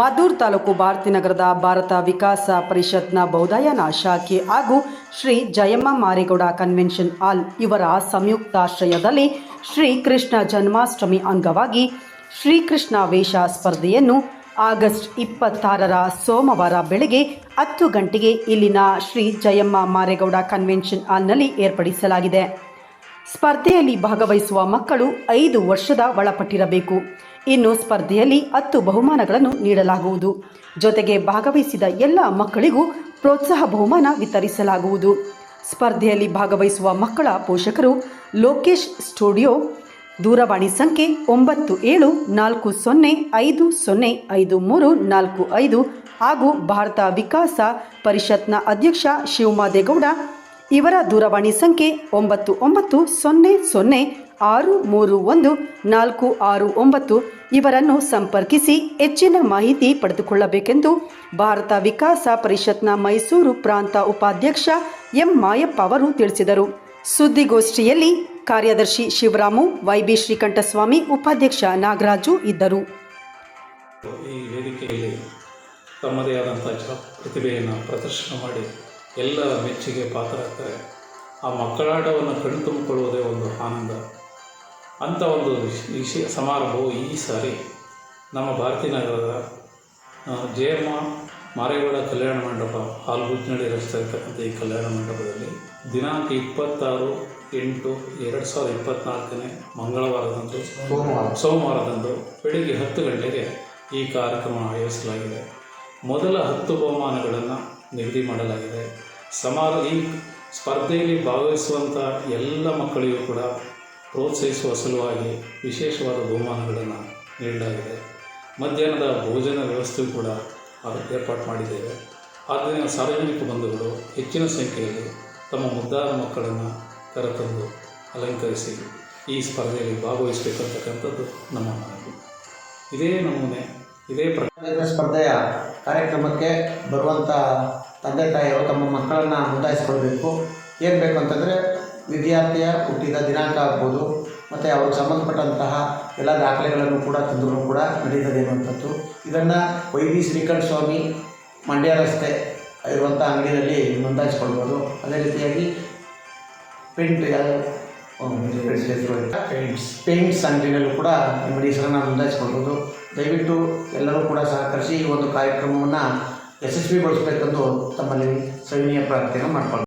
ಮದ್ದೂರು ತಾಲೂಕು ಭಾರತೀನಗರದ ಭಾರತ ವಿಕಾಸ ಪರಿಷತ್ನ ಬೌದಾಯನ ಶಾಖೆ ಹಾಗೂ ಶ್ರೀ ಜಯಮ್ಮ ಮಾರೇಗೌಡ ಕನ್ವೆನ್ಷನ್ ಹಾಲ್ ಇವರ ಸಂಯುಕ್ತಾಶ್ರಯದಲ್ಲಿ ಶ್ರೀಕೃಷ್ಣ ಜನ್ಮಾಷ್ಟಮಿ ಅಂಗವಾಗಿ ಶ್ರೀಕೃಷ್ಣ ವೇಷ ಸ್ಪರ್ಧೆಯನ್ನು ಆಗಸ್ಟ್ ಇಪ್ಪತ್ತಾರರ ಸೋಮವಾರ ಬೆಳಗ್ಗೆ ಹತ್ತು ಗಂಟೆಗೆ ಇಲ್ಲಿನ ಶ್ರೀ ಜಯಮ್ಮ ಮಾರೇಗೌಡ ಕನ್ವೆನ್ಷನ್ ಹಾಲ್ನಲ್ಲಿ ಏರ್ಪಡಿಸಲಾಗಿದೆ. ಸ್ಪರ್ಧೆಯಲ್ಲಿ ಭಾಗವಹಿಸುವ ಮಕ್ಕಳು ಐದು ವರ್ಷದ ಒಳಪಟ್ಟಿರಬೇಕು. ಇನ್ನು ಸ್ಪರ್ಧೆಯಲ್ಲಿ ಹತ್ತು ಬಹುಮಾನಗಳನ್ನು ನೀಡಲಾಗುವುದು. ಜೊತೆಗೆ ಭಾಗವಹಿಸಿದ ಎಲ್ಲ ಮಕ್ಕಳಿಗೂ ಪ್ರೋತ್ಸಾಹ ಬಹುಮಾನ ವಿತರಿಸಲಾಗುವುದು. ಸ್ಪರ್ಧೆಯಲ್ಲಿ ಭಾಗವಹಿಸುವ ಮಕ್ಕಳ ಪೋಷಕರು ಲೋಕೇಶ್ ಸ್ಟುಡಿಯೋ, ದೂರವಾಣಿ ಸಂಖ್ಯೆ ಒಂಬತ್ತು ಏಳು ನಾಲ್ಕು ಸೊನ್ನೆ ಐದು ಸೊನ್ನೆ ಐದು ಮೂರು ನಾಲ್ಕು ಐದು ಹಾಗೂ ಭಾರತ ವಿಕಾಸ ಪರಿಷತ್ನ ಅಧ್ಯಕ್ಷ ಶಿವಮಾದೇಗೌಡ ಇವರ ದೂರವಾಣಿ ಸಂಖ್ಯೆ ಒಂಬತ್ತು ಒಂಬತ್ತು ಸೊನ್ನೆ ಸೊನ್ನೆ ಆರು ಮೂರು ಒಂದು ನಾಲ್ಕು ಆರು ಒಂಬತ್ತು. ಇವರನ್ನು ಸಂಪರ್ಕಿಸಿ ಹೆಚ್ಚಿನ ಮಾಹಿತಿ ಪಡೆದುಕೊಳ್ಳಬೇಕೆಂದು ಭಾರತ ವಿಕಾಸ ಪರಿಷತ್ನ ಮೈಸೂರು ಪ್ರಾಂತ ಉಪಾಧ್ಯಕ್ಷ ಎಂ ಮಾಯಪ್ಪ ಅವರು ತಿಳಿಸಿದರು. ಸುದ್ದಿಗೋಷ್ಠಿಯಲ್ಲಿ ಕಾರ್ಯದರ್ಶಿ ಶಿವರಾಮು, ವೈಬಿ ಶ್ರೀಕಂಠಸ್ವಾಮಿ ಉಪಾಧ್ಯಕ್ಷ ನಾಗರಾಜು ಇದ್ದರು. ಈ ವೇದಿಕೆಯಲ್ಲಿ ತಮ್ಮದೇ ಆದಂಥ ಪ್ರತಿಭೆಯನ್ನು ಪ್ರದರ್ಶನ ಮಾಡಿ ಎಲ್ಲರ ಮೆಚ್ಚುಗೆ ಪಾತ್ರರಾಗ್ತಾರೆ ಆ ಮಕ್ಕಳಾಟವನ್ನು ಕಣ್ತುಂಬಿಕೊಳ್ಳುವುದೇ ಒಂದು ಆನಂದ. ಅಂಥ ಒಂದು ವಿಶೇಷ ಸಮಾರಂಭವು ಈ ಸಾರಿ ನಮ್ಮ ಭಾರತೀನಗರದ ಜಯಮ್ಮ ಮಾರೇಗೌಡ ಕಲ್ಯಾಣ ಮಂಟಪ ಹಾಲ್ಬುಜ್ನಳ್ಳಿ ರಸ್ತೆ ಇರ್ತಕ್ಕಂಥ ಈ ಕಲ್ಯಾಣ ಮಂಟಪದಲ್ಲಿ ದಿನಾಂಕ ಇಪ್ಪತ್ತಾರು ಎಂಟು ಎರಡು ಸಾವಿರದ ಇಪ್ಪತ್ತ್ನಾಲ್ಕನೇ ಮಂಗಳವಾರದಂದು ಸೋಮವಾರದಂದು ಬೆಳಿಗ್ಗೆ ಹತ್ತು ಗಂಟೆಗೆ ಈ ಕಾರ್ಯಕ್ರಮ ಆಯೋಜಿಸಲಾಗಿದೆ. ಮೊದಲ ಹತ್ತು ಬಹುಮಾನಗಳನ್ನು ನಿಗದಿ ಮಾಡಲಾಗಿದೆ. ಸಮಾರ ಈ ಸ್ಪರ್ಧೆಯಲ್ಲಿ ಭಾಗವಹಿಸುವಂಥ ಎಲ್ಲ ಮಕ್ಕಳಿಗೂ ಕೂಡ ಪ್ರೋತ್ಸಾಹಿಸುವ ಸಲುವಾಗಿ ವಿಶೇಷವಾದ ಬಹುಮಾನಗಳನ್ನು ನೀಡಲಾಗಿದೆ. ಮಧ್ಯಾಹ್ನದ ಭೋಜನ ವ್ಯವಸ್ಥೆ ಕೂಡ ಅದು ಏರ್ಪಾಡು ಮಾಡಿದ್ದೇವೆ. ಆದ್ದರಿಂದ ಸಾರ್ವಜನಿಕ ಬಂಧುಗಳು ಹೆಚ್ಚಿನ ಸಂಖ್ಯೆಯಲ್ಲಿ ತಮ್ಮ ಮುದ್ದಾದ ಮಕ್ಕಳನ್ನು ಕರೆತಂದು ಅಲಂಕರಿಸಿ ಈ ಸ್ಪರ್ಧೆಯಲ್ಲಿ ಭಾಗವಹಿಸಬೇಕಂತಕ್ಕಂಥದ್ದು ನಮ್ಮ ಮನವಿ. ಇದೇ ನಮೂನೆ, ಇದೇ ಪ್ರಕಾರ ಸ್ಪರ್ಧೆಯ ಕಾರ್ಯಕ್ರಮಕ್ಕೆ ಬರುವಂಥ ತಂದೆ ತಾಯಿಯವರು ತಮ್ಮ ಮಕ್ಕಳನ್ನು ನೋಂದಾಯಿಸ್ಕೊಳ್ಬೇಕು ಏನು ಬೇಕು ಅಂತಂದರೆ ವಿದ್ಯಾರ್ಥಿಯ ಹುಟ್ಟಿದ ದಿನಾಂಕ ಆಗ್ಬೋದು ಮತ್ತು ಅವ್ರಿಗೆ ಸಂಬಂಧಪಟ್ಟಂತಹ ಎಲ್ಲ ದಾಖಲೆಗಳನ್ನು ಕೂಡ ತಂದರೂ ಕೂಡ ನಡೀತದೆ ಅನ್ನುವಂಥದ್ದು. ಇದನ್ನು ವೈ ಬಿ ಶ್ರೀಕಂಠ ಸ್ವಾಮಿ ಮಂಡ್ಯ ರಸ್ತೆ ಇರುವಂಥ ಅಂಗಡಿಯಲ್ಲಿ ನೋಂದಾಯಿಸ್ಕೊಳ್ಬೋದು. ಅದೇ ರೀತಿಯಾಗಿ ಪೇಂಟ್ ಪೇಂಟ್ಸ್. ಪೇಂಟ್ಸ್ ಅಂಗಡಿಯಲ್ಲೂ ಕೂಡ ನಿಮ್ಮ ಹೆಸರನ್ನು ನೋಂದಾಯಿಸ್ಕೊಳ್ಬೋದು. ದಯವಿಟ್ಟು ಎಲ್ಲರೂ ಕೂಡ ಸಹಕರಿಸಿ ಈ ಒಂದು ಕಾರ್ಯಕ್ರಮವನ್ನು ಯಶಸ್ವಿಗೊಳಿಸಬೇಕೆಂದು ತಮ್ಮಲ್ಲಿ ಸವಿನೀಯ ಪ್ರಾರ್ಥನೆ ಮಾಡ್ಕೊಳ್ಳಿ